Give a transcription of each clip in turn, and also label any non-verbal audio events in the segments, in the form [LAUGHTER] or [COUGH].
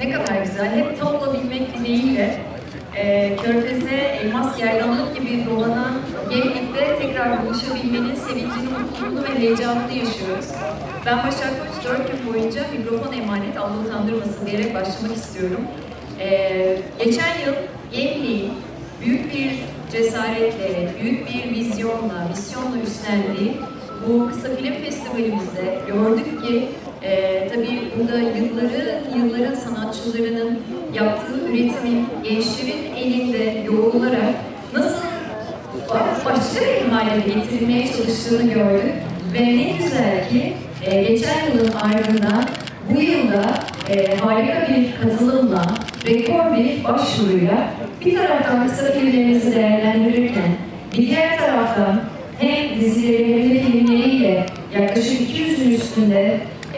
Ne kadar güzel. Hep tam olabilmek dileğiyle e, Körfez'e elmas gerdanlık gibi dolanan Gemlik'te tekrar buluşabilmenin sevincini, mutluluğunu ve heyecanını yaşıyoruz. Ben Başak Koç 4 gün boyunca mikrofon emanet Allah utandırmasın diyerek başlamak istiyorum. E, geçen yıl Gemlik'in büyük bir cesaretle, büyük bir vizyonla, misyonla üstlendiği bu kısa film festivalimizde gördük ki e, tabii burada yılları, yılların sanatçılarının yaptığı üretimin gençlerin elinde yoğrularak nasıl ba- başka bir hale getirilmeye çalıştığını gördük. Ve ne güzel ki e, geçen yılın ardından bu yılda e, harika bir katılımla, rekor bir başvuruyla bir taraftan kısa filmlerimizi değerlendirirken diğer taraftan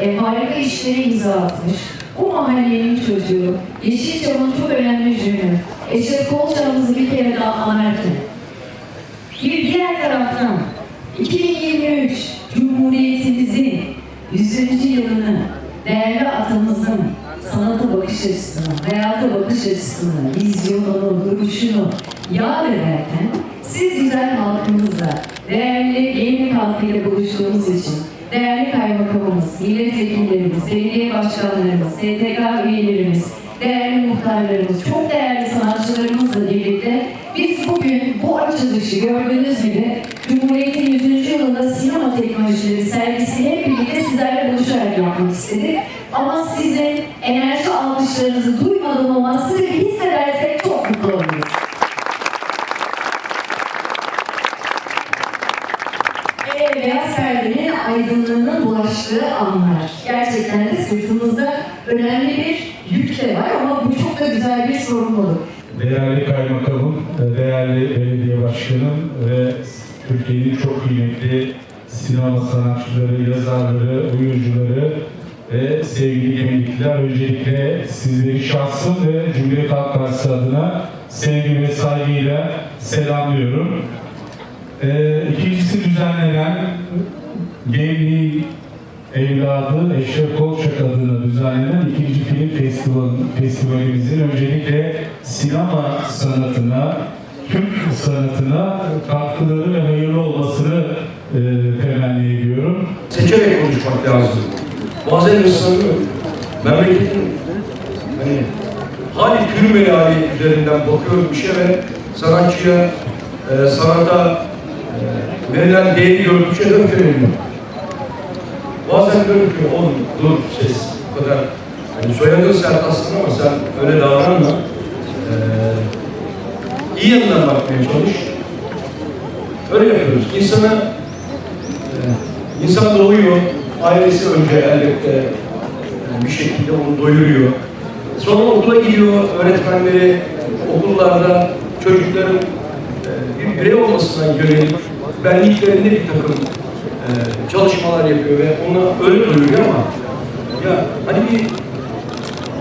e, harika işlere imza atmış. Bu mahallenin çocuğu, Yeşilçam'ın çok önemli jürü, Eşref Kolçam'ımızı bir kere daha anarken. Bir diğer taraftan 2023 Cumhuriyetimizin 100. yılını değerli atamızın sanata bakış açısını, hayata bakış açısını, vizyonunu, duruşunu yad ederken siz güzel halkımızla, değerli Gemlik halkıyla buluştuğumuz için değerli kaymakamımız, milletvekillerimiz, belediye başkanlarımız, STK üyelerimiz, değerli muhtarlarımız, çok değerli sanatçılarımızla birlikte biz bugün bu açılışı gördüğünüz gibi Cumhuriyet'in 100. yılında sinema teknolojileri sergisini hep birlikte sizlerle buluşarak yapmak istedik. Ama sizin enerji alkışlarınızı duymadan olmaz, hissedersek çok mutlu oluruz. Ve beyaz perdenin bulaştığı anlar. Gerçekten de sırtımızda önemli bir yük de var ama bu çok da güzel bir sorumluluk. Değerli kaymakamım, değerli belediye başkanım ve Türkiye'nin çok kıymetli sinema sanatçıları, yazarları, oyuncuları ve sevgili gemlikler öncelikle sizleri şahsım ve Cumhuriyet Halk Partisi adına sevgi ve saygıyla selamlıyorum. Ee, ikincisi düzenlenen Gemlik evladı Eşref Kolçak adına düzenlenen ikinci film festival, festivalimizin öncelikle sinema sanatına, Türk sanatına katkıları ve hayırlı olmasını e, temenni ediyorum. seçerek konuşmak lazım. Bazen insanın memleketin hani hali türmeli hali üzerinden bakıyorum bir şey ve sanatçıya, e, sanata e, verilen değeri gördükçe öfkeleniyor. Bazen diyorum ki oğlum dur ses bu kadar hani soyadın sert aslında ama sen öyle davranma. E, iyi yanından bakmaya çalış. Öyle yapıyoruz. İnsana ee, İnsan doğuyor, ailesi önce elbette e, bir şekilde onu doyuruyor. Sonra okula gidiyor, öğretmenleri okullarda çocukların e, bir birey olmasına yönelik benliklerinde bir takım çalışmalar yapıyor ve ona öyle doyuruyor ama ya hani bir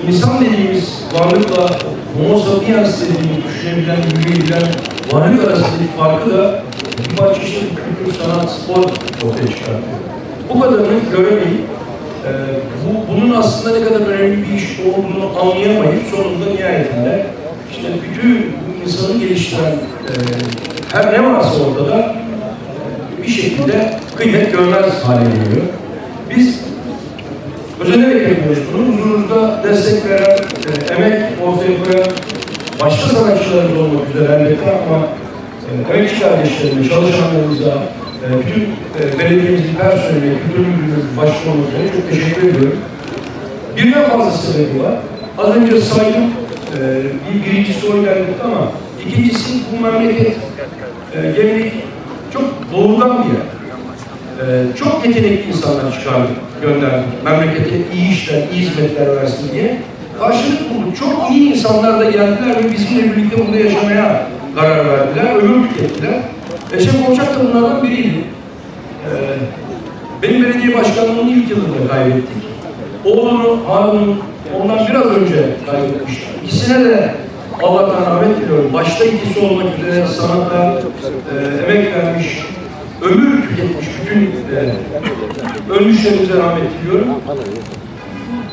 insan dediğimiz varlıkla homo sapiens dediğimiz düşünebilen, yürüyebilen varlık arasındaki farkı da bir parça işte kültür, sanat, spor ortaya çıkartıyor. Bu kadarını göremeyip e, bu, bunun aslında ne kadar önemli bir iş olduğunu anlayamayıp sonunda nihayetinde işte bütün insanı geliştiren e, her ne varsa ortada e, bir şekilde kıymet görmez hale geliyor. Biz Özenerek yapıyoruz bunu. Huzurunuzda destek veren, e, emek ortaya koyan başka sanatçılarımız olmak üzere elbette ama e, emekçi kardeşlerime, çalışanlarımıza, e, bütün e, belediyemizin personeline, kültür müdürlüğümüzün başta çok teşekkür ediyorum. Birden fazla sebebi var. Az önce saydım, e, bir birincisi oy verdik ama ikincisi bu memleket e, gelenek çok doğrudan bir yer. Ee, çok yetenekli insanlar çıkardık, gönderdik. Memlekete iyi işler, iyi hizmetler versin diye. Karşılık bulduk. Çok iyi insanlar da geldiler ve bizimle birlikte burada yaşamaya karar verdiler, ömür tükettiler. Eşref Kolçak da bunlardan biriydi. Ee, benim belediye başkanlığımın ilk yılında kaybettik. Oğlunu, Harun'u ondan biraz önce kaybetmiştik. İkisine de Allah'tan rahmet diliyorum. Başta ikisi olmak üzere sanata e, emek vermiş, ömür tüketmiş bütün ölmüşlerimize rahmet diliyorum.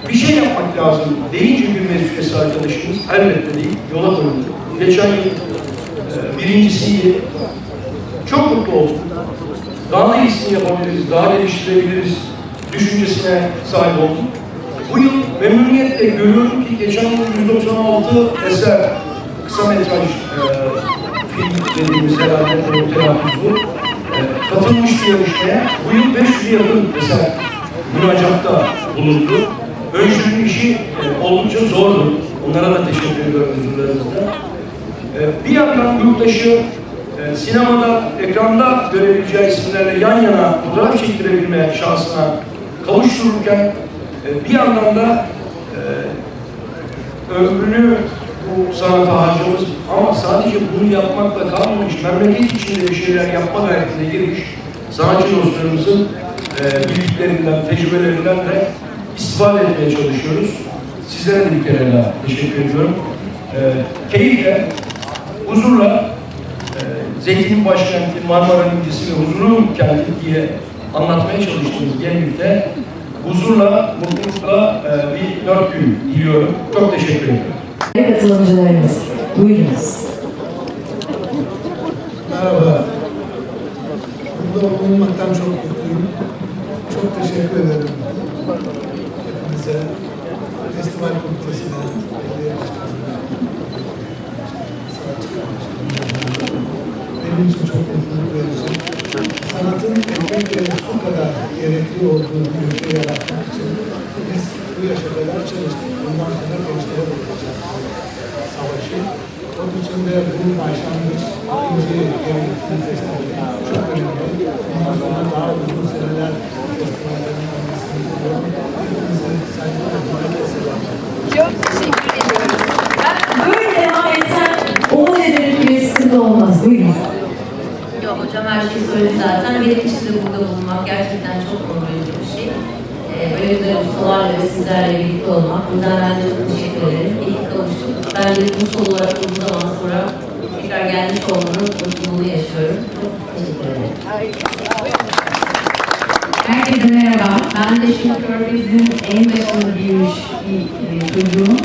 bir şey yapmak lazım deyince bir meclis arkadaşımız elbette değil, yola koyuldu. Geçen yıl e, birincisiydi. Çok mutlu oldum. Daha da iyisini yapabiliriz, daha geliştirebiliriz düşüncesine sahip oldum. Bu yıl memnuniyetle görüyorum ki geçen yıl 196 eser, kısa metraj e, film dediğimiz herhalde telaffuz bu. Katılmış bir yarışmaya. Bu yıl 500'e yakın eser müracaatta bulundu. Öncülün işi e, oldukça zordu. Onlara da teşekkür ediyorum huzurlarınızda. E, bir yandan yurttaşı e, sinemada, ekranda görebileceği isimlerle yan yana fotoğraf çektirebilme şansına kavuştururken e, bir yandan da e, ömrünü bu sanata harcamış ama sadece bunu yapmakla kalmamış, memleket içinde bir şeyler yapma gayretine girmiş sanatçı dostlarımızın e, bilgilerinden, tecrübelerinden de istifade etmeye çalışıyoruz. Sizlere de bir kere daha teşekkür ediyorum. E, keyifle, huzurla e, Zeytin'in başkenti, Marmara'nın incisi ve huzurun kenti diye anlatmaya çalıştığımız Gemlik'te huzurla, mutlulukla e, bir dört gün diliyorum. Çok teşekkür ederim. Katılımcılarımız, buyurunuz. Merhaba. Burada bulunmaktan çok mutluyum. Çok teşekkür ederim. Hepinize, festival komitesine, benim için çok mutluluk verici. Sanatın ekmekle su kadar gerekli olduğu bir ülke yaratmak için bu yaşa kadar çalıştık. Bundan sonra gençlere bırakacağız savaşı. Onun için de bu başlangıç ikinci Film Festivali çok önemli. Bundan sonra daha uzun seneler festivallerin olmasını diliyorum. Hepinizi hürmetle selamlıyorum. Çok teşekkür ediyorum. Böyle devam etsem umut ederim ki bir sıkıntı olmaz. Buyurun. Yok hocam her şeyi söyledi zaten. Benim için de burada bulunmak gerçekten çok onur verici bir şey. Güzel ustalarla ve sizlerle birlikte olmak. Buradan ben de çok teşekkür ederim. İyi kavuştuk. Ben de usta olarak uzun zaman sonra tekrar gelmiş olmanın mutluluğunu yaşıyorum. Çok teşekkür ederim. Herkese merhaba. Ben de şimdi Körfez'in en başında büyümüş bir e, çocuğum.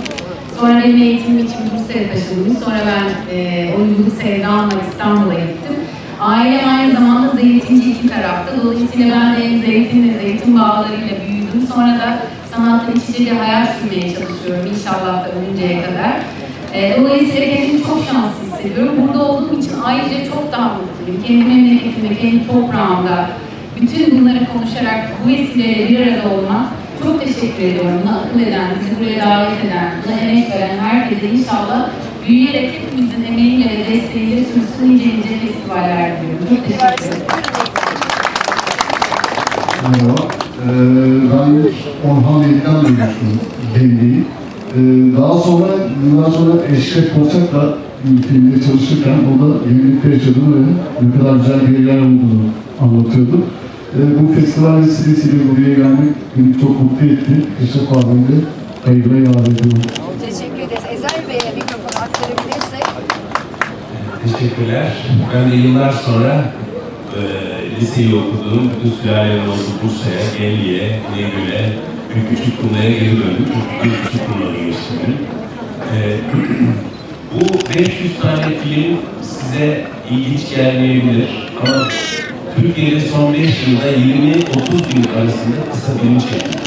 Sonra benim eğitimim için Bursa'ya taşındım. Sonra ben e, oyunculuk sevdamla İstanbul'a gittim. Ailem aynı zamanda zeytinci iki tarafta. Dolayısıyla ben de hem zeytinle, zeytin bağlarıyla büyüdüm. Sonra da sanatla iç içe bir hayat sürmeye çalışıyorum inşallah da ölünceye kadar. E, dolayısıyla kendimi çok şanslı hissediyorum. Burada olduğum için ayrıca çok daha mutluyum. Kendi memleketimde, kendi toprağımda, bütün bunları konuşarak bu vesileyle bir arada olmak çok teşekkür ediyorum. Buna akıl eden, bizi buraya davet eden, buna emek veren herkese inşallah büyüyerek hepimizin emeğiyle ve desteğiyle sürsün nice nice festivaller diliyorum. Çok teşekkür ederim. Merhaba. Ee, ben Orhan Veli'den duymuştum Gemliği. Ee, daha sonra, yıllar sonra Eşref Koçak'la bir filmde çalışırken o da Gemlik'te yaşadığını ve ne kadar güzel bir yer olduğunu anlatıyordu. Ee, bu festival vesilesiyle buraya gelmek beni çok mutlu etti. Eşref abimle de hayırla yad ediyorum. Teşekkür ederiz. Ezel Bey'e mikrofonu aktarabilirsek. Teşekkürler. Ben de yıllar sonra liseyi okuduğum, bütün sülalelerin olduğu Bursa'ya, Gelli'ye, Neygül'e, küçük kumlaya geri döndüm. Çünkü küçük kumlara geçtim benim. E, [CLEARS THROAT] bu 500 tane film size ilginç gelmeyebilir ama Türkiye'de son 5 yılda 20-30 bin arasında kısa film çekildi.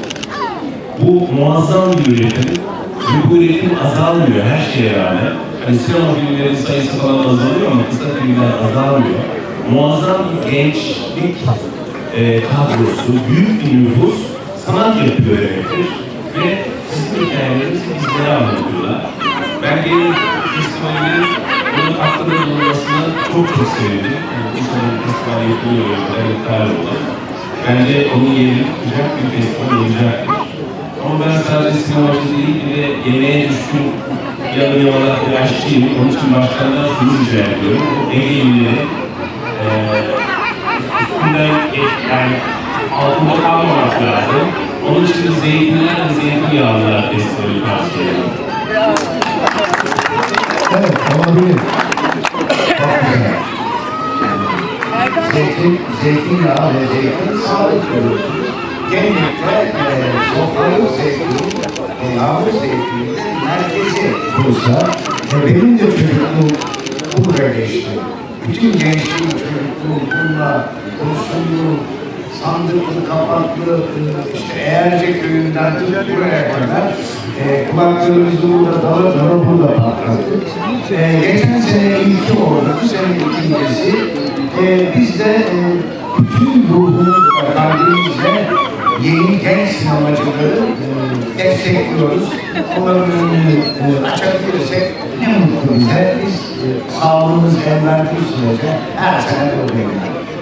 Bu muazzam bir üretim ve bu üretim azalmıyor her şeye rağmen. Hani sinema filmlerinin sayısı falan azalıyor ama kısa filmler azalmıyor. Muazzam gençlik e, kadrosu, büyük bir nüfus sanat yapıyor demektir. Ve bizim hikayelerimizi bizlere anlatıyorlar. Ben benim festivalinin bunun aklında bulunmasına çok çok sevindim. Yani bu sene festival yapılıyor yeterli olan. Bence onun yerini tutacak bir festival olacaktır. Ama ben sadece sinemacı değil, bir de yemeğe düşkün yarım yamalak bir aşçıyım. Onun için başkandan şunu rica ediyorum. Bu Eee üstünden geç, yani altında kalmamak lazım. Onun için zeytinler ve zeytinyağlılar festivali tavsiye ediyorum. Evet, olabilir. Çok güzel. Zeytin, zeytinyağı ve zeytin sağlık görürsünüz. Genellikle e, sofralık zeytin Yağmur Zeytini'nin merkezi Bursa. Ve benim de çocukluğum burada geçti. Bütün gençliğim, bununla, Kursunlu, Sandıklı, Kapaklı, işte Eğerce köyünden buraya kadar e, kulaklarımızı burada dala dala burada patlattık. E, geçen sene ilki oldu, bu sene ikincisi. E, biz de e, bütün ruhumuzla, kalbimizle yeni genç sinemacıları e, destekliyoruz. Onların önünü e, açabilirsek ne mutlu bize. Biz sağlığımız el verdiği sürece her sene buradayız.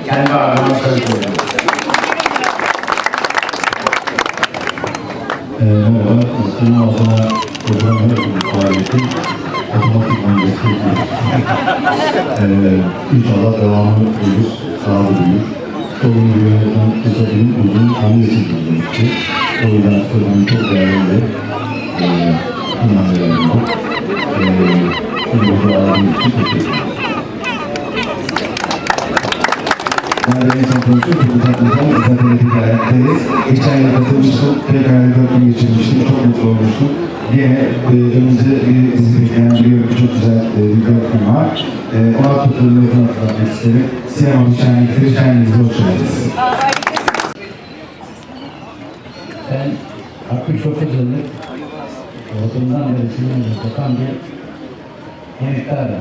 Kendi adıma söz veriyorum. Ee, merhaba, senin adına programı faaliyetin otomatikman destekliyoruz. ee, inşallah devamını buluruz, sağlıyoruz. Sorun bir yönetmen kısa film uzun annesi dinlemişti. O yüzden sözümün çok değerli e, inanıyorum. Ee, Bu zaten zaten hep hayattayız. Geçen yıl katılmıştım. Dört gün geçirmiştim. Çok mutlu olmuştum. Yine e, önümüzde bir dizi bekleyen biliyorum ki çok güzel e, bir gün var. E, 16 Kutlu'nun yakın hatırlatmak isterim. Sinema Şenlikleri Şenliği'nde hoş geldiniz. Ben 69 yıllık olduğumdan beri sinemaya bakan bir emektarım.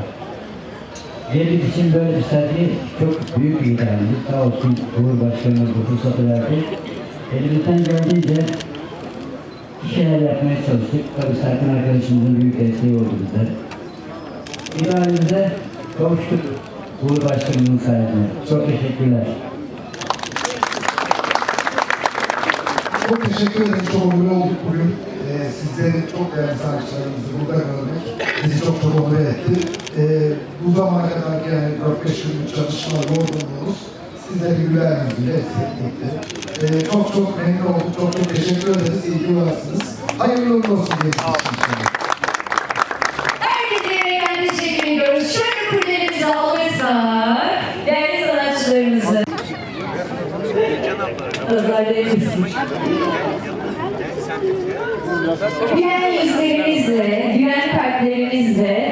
Geldik için böyle bir sergi çok büyük bir idealimiz. Sağ olsun Cumhurbaşkanımız bu fırsatı verdi. Elimizden geldiğince bir şeyler yapmaya çalıştık. Tabii Serkan arkadaşımızın büyük desteği oldu bize. İdealimize kavuştuk Cumhurbaşkanımızın sayesinde. Çok teşekkürler. Çok teşekkür ederim. Çok onur olduk bugün. Ee, sizleri çok değerli sanatçılarımızı burada görmek onur etti. Ee, bu zamana kadar yani 4-5 yıllık çalışma yorgunluğumuz sizleri güler yüzüyle hissettikti. Ee, çok çok memnun olduk. Çok çok teşekkür ederiz. İyi ki varsınız. Hayırlı uğurlu olsun. Herkese yeniden teşekkür ediyoruz. Şöyle kullerimizi alırsak, değerli sanatçılarımızı. Nazarlarımızı. Güven yüzlerimizle, güven kalplerimizle,